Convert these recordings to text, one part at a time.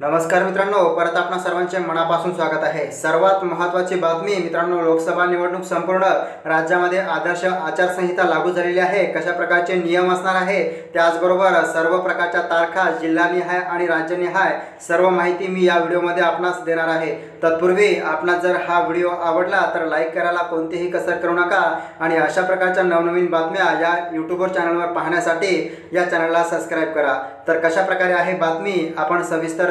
नमस्कार मित्रांनो परत आपणा सर्वांचे मनापासून स्वागत आहे. सर्वात महत्त्वाची बातमी मित्रांनो लोकसभा निवडणूक संपूर्ण राज्यामध्ये आदर्श आचारसंहिता लागू झालेली आहे. कशा प्रकारचे नियम असणार आहे? त्याचबरोबर सर्व प्रकारच्या तारखा जिल्हानिहाय आणि राज्यनिहाय सर्व माहिती मी या व्हिडिओमध्ये आपणास देणार आहे. तत्पूर्वी आपणास जर हा व्हिडिओ आवडला तर लाईक करायला कोणतीही कसर करू नका. आणि अशा प्रकारच्या नवनवीन बातम्या या यूट्यूबवर चॅनलवर पाहण्यासाठी या चॅनलला सबस्क्राईब करा. तर कशा प्रकारे आहे बातमी आपण सविस्तर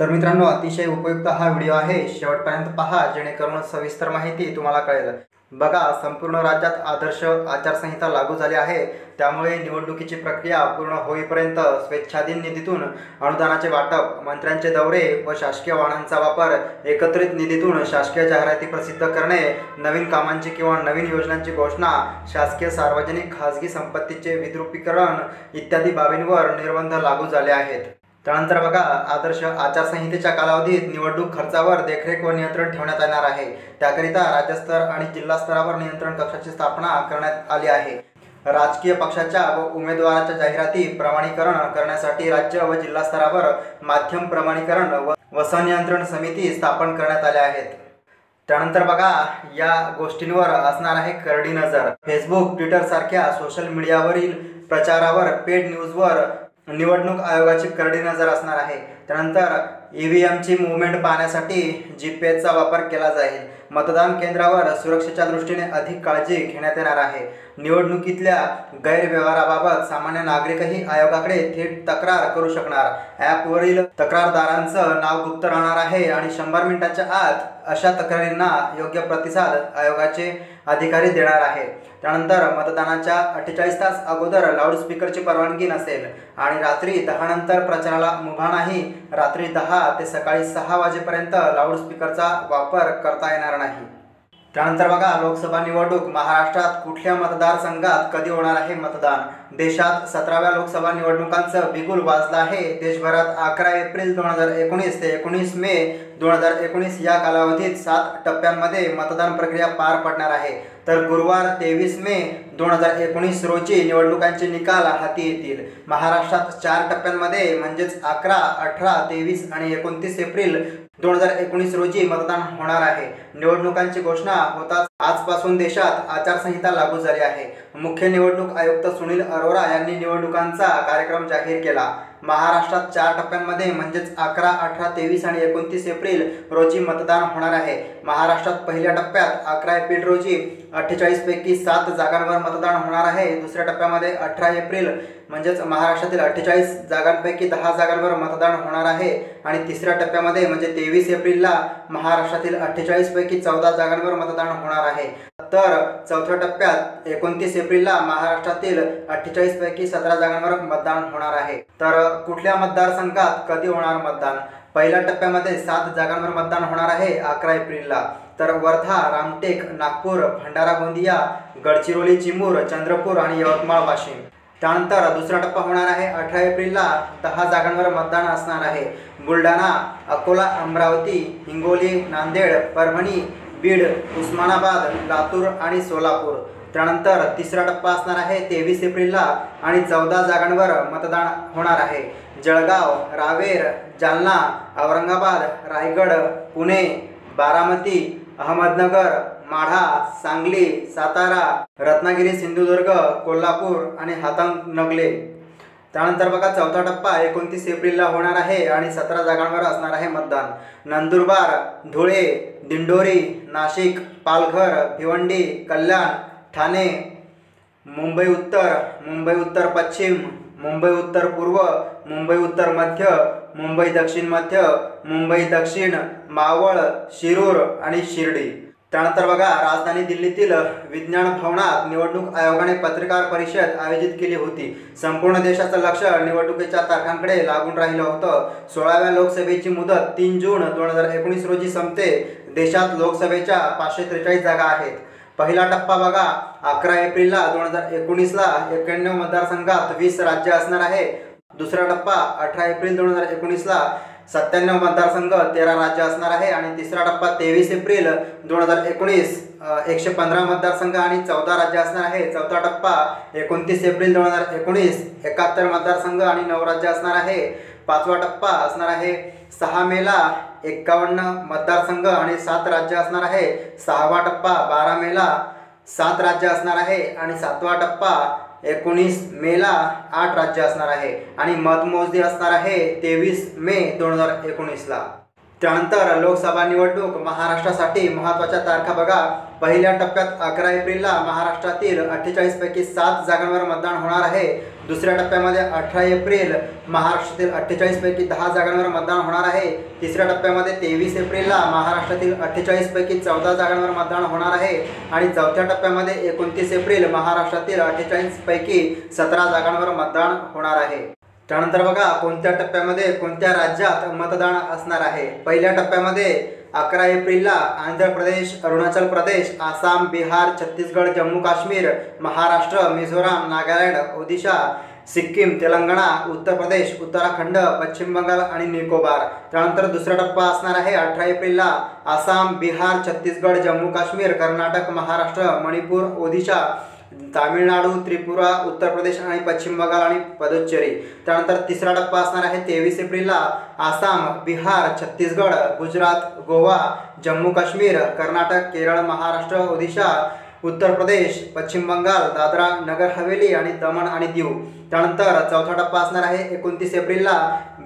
तर मित्रांनो अतिशय उपयुक्त हा व्हिडिओ आहे. शेवटपर्यंत पहा जेणेकरून सविस्तर माहिती तुम्हाला कळेल. बघा संपूर्ण राज्यात आदर्श आचारसंहिता लागू झाली आहे. त्यामुळे निवडणुकीची प्रक्रिया पूर्ण होईपर्यंत स्वेच्छाधीन निधीतून अनुदानाचे वाटप मंत्र्यांचे दौरे व शासकीय वाहनांचा वापर एकत्रित निधीतून शासकीय जाहिराती प्रसिद्ध करणे नवीन कामांची किंवा नवीन योजनांची घोषणा शासकीय सार्वजनिक खाजगी संपत्तीचे विद्रुपीकरण इत्यादी बाबींवर निर्बंध लागू झाले आहेत. त्यानंतर बघा आदर्श आचारसंहितेच्या कालावधीत निवडणूक खर्चावर देखरेख व नियंत्रण ठेवण्यात येणार आहे. त्याकरिता राज्यस्तर आणि जिल्हा स्तरावर नियंत्रण कक्षाची स्थापना करण्यात आली आहे. राजकीय पक्षाच्या व उमेदवाराच्या जाहिराती प्रमाणीकरण करण्यासाठी राज्य व जिल्हा स्तरावर माध्यम प्रमाणीकरण व संनियंत्रण समिती स्थापन करण्यात आल्या आहेत. त्यानंतर बघा या गोष्टींवर असणार आहे करडी नजर. फेसबुक ट्विटर सारख्या सोशल मीडियावरील प्रचारावर पेड न्यूजवर निवडणूक आयोगाची करडी नजर असणार आहे. त्यानंतर ई व्ही एमची मुवमेंट पाहण्यासाठी जी पी एसचा वापर केला जाईल. मतदान केंद्रावर सुरक्षेच्या दृष्टीने अधिक काळजी घेण्यात येणार आहे. निवडणुकीतल्या गैरव्यवहाराबाबत सामान्य नागरिकही आयोगाकडे थेट तक्रार करू शकणार. ॲपवरील तक्रारदारांचं नाव गुप्त राहणार आहे आणि शंभर मिनिटाच्या आत अशा तक्रारींना योग्य प्रतिसाद आयोगाचे अधिकारी देणार आहे त्यानंतर मतदानाच्या अठ्ठेचाळीस तास अगोदर लाऊडस्पीकरची परवानगी नसेल आणि रात्री दहानंतर प्रचाराला मुभा नाही रात्री दहा ते सकाळी सहा वाजेपर्यंत लाऊडस्पीकरचा वापर करता येणार नाही. त्यानंतर बघा लोकसभा निवडणूक महाराष्ट्रात कुठल्या मतदारसंघात कधी होणार आहे मतदान? देशात सतराव्या लोकसभा निवडणुकांचं बिगुल वाजलं आहे. देशभरात अकरा एप्रिल दोन हजार एकोणीस ते एकोणीस मे दोन हजार एकोणीस या कालावधीत सात टप्प्यांमध्ये मतदान प्रक्रिया पार पडणार आहे. तर गुरुवार तेवीस मे दोन हजार एकोणीस रोजी निवडणुकांचे निकाल हाती येतील. महाराष्ट्रात चार टप्प्यांमध्ये म्हणजेच अकरा अठरा तेवीस आणि एकोणतीस एप्रिल दोन हजार एकोणीस रोजी मतदान होणार आहे. निवडणुकांची घोषणा होताच आजपासून देशात आचारसंहिता लागू झाली आहे. मुख्य निवडणूक आयुक्त सुनील अरोरा यांनी निवडणुकांचा कार्यक्रम जाहीर केला. महाराष्ट्रात चार टप्प्यांमध्ये म्हणजेच अकरा अठरा तेवीस आणि एकोणतीस एप्रिल रोजी मतदान होणार आहे. महाराष्ट्रात पहिल्या टप्प्यात अकरा एप्रिल रोजी अठ्ठेचाळीसपैकी सात जागांवर मतदान होणार आहे. दुसऱ्या टप्प्यामध्ये अठरा एप्रिल म्हणजेच महाराष्ट्रातील अठ्ठेचाळीस जागांपैकी दहा जागांवर मतदान होणार आहे. आणि तिसऱ्या टप्प्यामध्ये म्हणजे तेवीस एप्रिलला महाराष्ट्रातील अठ्ठेचाळीसपैकी चौदा जागांवर मतदान होणार आहे. तर चौथ्या टप्प्यात एकोणतीस एप्रिलला महाराष्ट्रातील अठ्ठेचाळीस पैकी सतरा जागांवर मतदान होणार आहे. तर कुठल्या मतदारसंघात कधी होणार मतदान? पहिल्या टप्प्यामध्ये सात जागांवर मतदान होणार आहे अकरा एप्रिलला. तर वर्धा रामटेक नागपूर भंडारा गोंदिया गडचिरोली चिमूर चंद्रपूर आणि यवतमाळ वाशिम. त्यानंतर दुसरा टप्पा होणार आहे अठरा एप्रिलला. दहा जागांवर मतदान असणार आहे. बुलढाणा अकोला अमरावती हिंगोली नांदेड परभणी बीड उस्मानाबाद लातूर आणि सोलापूर. त्यानंतर तिसरा टप्पा असणार आहे तेवीस एप्रिलला आणि चौदा जागांवर मतदान होणार आहे. जळगाव रावेर जालना औरंगाबाद रायगड पुणे बारामती अहमदनगर माढा सांगली सातारा रत्नागिरी सिंधुदुर्ग कोल्हापूर आणि हातंगनगले त्यानंतर बघा चौथा टप्पा एकोणतीस एप्रिलला होणार आहे आणि सतरा जागांवर असणार आहे मतदान. नंदुरबार धुळे दिंडोरी नाशिक पालघर भिवंडी कल्याण ठाणे मुंबई उत्तर मुंबई उत्तर पश्चिम मुंबई उत्तर पूर्व मुंबई उत्तर मध्य मुंबई दक्षिण मध्य मुंबई दक्षिण मावळ शिरूर आणि शिर्डी. त्यानंतर बघा राजधानी दिल्लीतील विज्ञान भवनात निवडणूक आयोगाने पत्रकार परिषद आयोजित केली होती. संपूर्ण देशाचं लक्ष निवडणुकीच्या तारखांकडे लागून राहिलं होतं. सोळाव्या लोकसभेची मुदत तीन जून दोन हजार एकोणीस रोजी संपते. देशात लोकसभेच्या पाचशे त्रेचाळीस जागा आहेत. पहिला टप्पा बघा. अकरा एप्रिलला दोन हजार एकोणीसला एक्याण्णव मतदारसंघात वीस राज्य असणार आहे. दुसरा टप्पा अठरा एप्रिल दोन हजार एकोणीसला सत्त्याण्णव मतदारसंघ तेरा राज्य असणार आहे. आणि तिसरा टप्पा तेवीस एप्रिल दोन हजार एकोणीस एकशे पंधरा मतदारसंघ आणि चौदा राज्य असणार आहे. चौथा टप्पा एकोणतीस एप्रिल दोन हजार एकोणीस एकाहत्तर मतदारसंघ आणि नऊ राज्य असणार आहे. पाचवा टप्पा असणार आहे सहा मेला एक्कावन्न मतदारसंघ आणि सात राज्य असणार आहे. सहावा टप्पा बारा मेला सात राज्य असणार आहे आणि सातवा टप्पा एकोणीस मेला आठ राज्य असणार आहे. आणि मतमोजणी असणार आहे तेवीस मे दोन हजार एकोणीसला त्यानंतर लोकसभा निवडणूक महाराष्ट्रासाठी महत्त्वाच्या तारखा बघा. पहिल्या टप्प्यात अकरा एप्रिलला महाराष्ट्रातील अठ्ठेचाळीसपैकी सात जागांवर मतदान होणार आहे. दुसऱ्या टप्प्यामध्ये अठरा एप्रिल महाराष्ट्रातील अठ्ठेचाळीसपैकी दहा जागांवर मतदान होणार आहे. तिसऱ्या टप्प्यामध्ये तेवीस एप्रिलला महाराष्ट्रातील अठ्ठेचाळीसपैकी चौदा जागांवर मतदान होणार आहे. आणि चौथ्या टप्प्यामध्ये एकोणतीस एप्रिल महाराष्ट्रातील अठ्ठेचाळीसपैकी सतरा जागांवर मतदान होणार आहे. त्यानंतर बघा कोणत्या टप्प्यामध्ये कोणत्या राज्यात मतदान असणार आहे? पहिल्या टप्प्यामध्ये अकरा एप्रिलला आंध्र प्रदेश अरुणाचल प्रदेश आसाम बिहार छत्तीसगड जम्मू काश्मीर महाराष्ट्र मिझोराम नागालँड ओदिशा सिक्कीम तेलंगणा उत्तर प्रदेश उत्तराखंड पश्चिम बंगाल आणि निकोबार. त्यानंतर दुसरा टप्पा असणार आहे अठरा एप्रिलला आसाम बिहार छत्तीसगड जम्मू काश्मीर कर्नाटक महाराष्ट्र मणिपूर ओदिशा तामिळनाडू त्रिपुरा उत्तर प्रदेश आणि पश्चिम बंगाल आणि पदुच्चेरी. त्यानंतर तिसरा टप्पा असणार आहे तेवीस एप्रिलला आसाम बिहार छत्तीसगड गुजरात गोवा जम्मू काश्मीर कर्नाटक केरळ महाराष्ट्र ओदिशा उत्तर प्रदेश पश्चिम बंगाल दादरा नगर हवेली आणि दमण आणि दीव. त्यानंतर चौथा टप्पा असणार आहे एकोणतीस एप्रिलला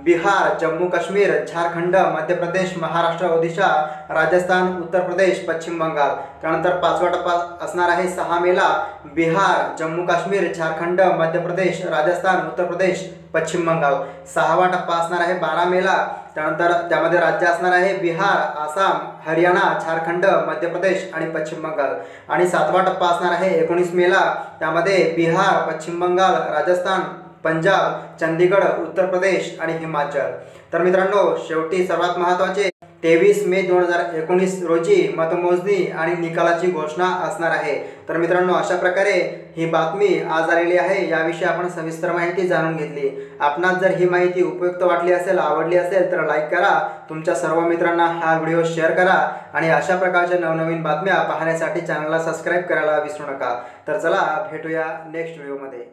बिहार जम्मू काश्मीर झारखंड मध्य प्रदेश महाराष्ट्र ओदिशा राजस्थान उत्तर प्रदेश पश्चिम बंगाल. त्यानंतर पाचवा टप्पा असणार आहे सहा मेला बिहार जम्मू काश्मीर झारखंड मध्य प्रदेश राजस्थान उत्तर प्रदेश पश्चिम बंगाल. सहावा टप्पा असणार आहे बारा मेला त्यानंतर त्यामध्ये राज्य असणार आहे बिहार आसाम हरियाणा झारखंड मध्य प्रदेश आणि पश्चिम बंगाल. आणि सातवा टप्पा असणार आहे एकोणीस मेला त्यामध्ये बिहार पश्चिम बंगाल राजस्थान पंजाब चंदीगड उत्तर प्रदेश आणि हिमाचल. तर मित्रांनो शेवटी सर्वात महत्त्वाचे तेवीस मे दोन हजार एकोणीस रोजी मतमोजणी आणि निकालाची घोषणा असणार आहे. तर मित्रांनो अशा प्रकारे ही बातमी आज आलेली आहे याविषयी आपण सविस्तर माहिती जाणून घेतली. आपणास जर ही माहिती उपयुक्त वाटली असेल आवडली असेल तर लाईक करा. तुमच्या सर्व मित्रांना हा व्हिडिओ शेअर करा आणि अशा प्रकारच्या नवनवीन बातम्या पाहण्यासाठी चॅनलला सबस्क्राईब करायला विसरू नका. तर चला भेटूया नेक्स्ट व्हिडिओमध्ये.